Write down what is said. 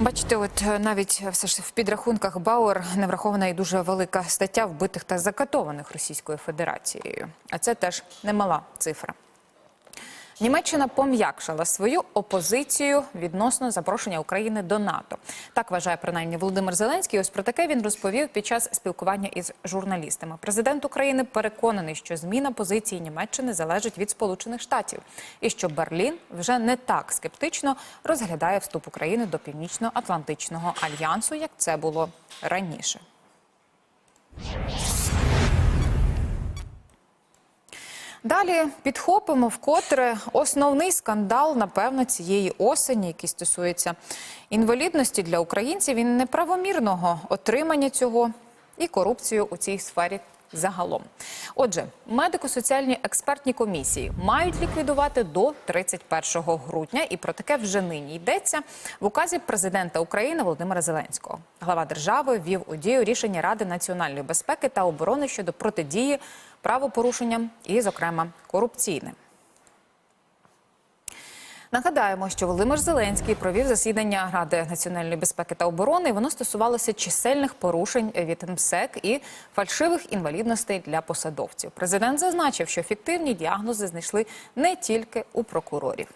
Бачите, от е, навіть все ж в підрахунках Бауер не врахована і дуже велика стаття вбитих та закатованих Російською Федерацією. А це теж немала цифра. Німеччина пом'якшила свою опозицію відносно запрошення України до НАТО. Так вважає принаймні Володимир Зеленський. Ось про таке він розповів під час спілкування із журналістами. Президент України переконаний, що зміна позиції Німеччини залежить від Сполучених Штатів, і що Берлін вже не так скептично розглядає вступ України до Північно-Атлантичного альянсу, як це було раніше. Далі підхопимо вкотре основний скандал, напевно, цієї осені, який стосується інвалідності для українців і неправомірного отримання цього і корупцію у цій сфері загалом. Отже, медико-соціальні експертні комісії мають ліквідувати до 31 грудня, і про таке вже нині йдеться в указі президента України Володимира Зеленського. Глава держави ввів у дію рішення Ради національної безпеки та оборони щодо протидії правопорушенням і, зокрема, корупційним. Нагадаємо, що Володимир Зеленський провів засідання Ради національної безпеки та оборони. і Воно стосувалося чисельних порушень від МСЕК і фальшивих інвалідностей для посадовців. Президент зазначив, що фіктивні діагнози знайшли не тільки у прокурорів.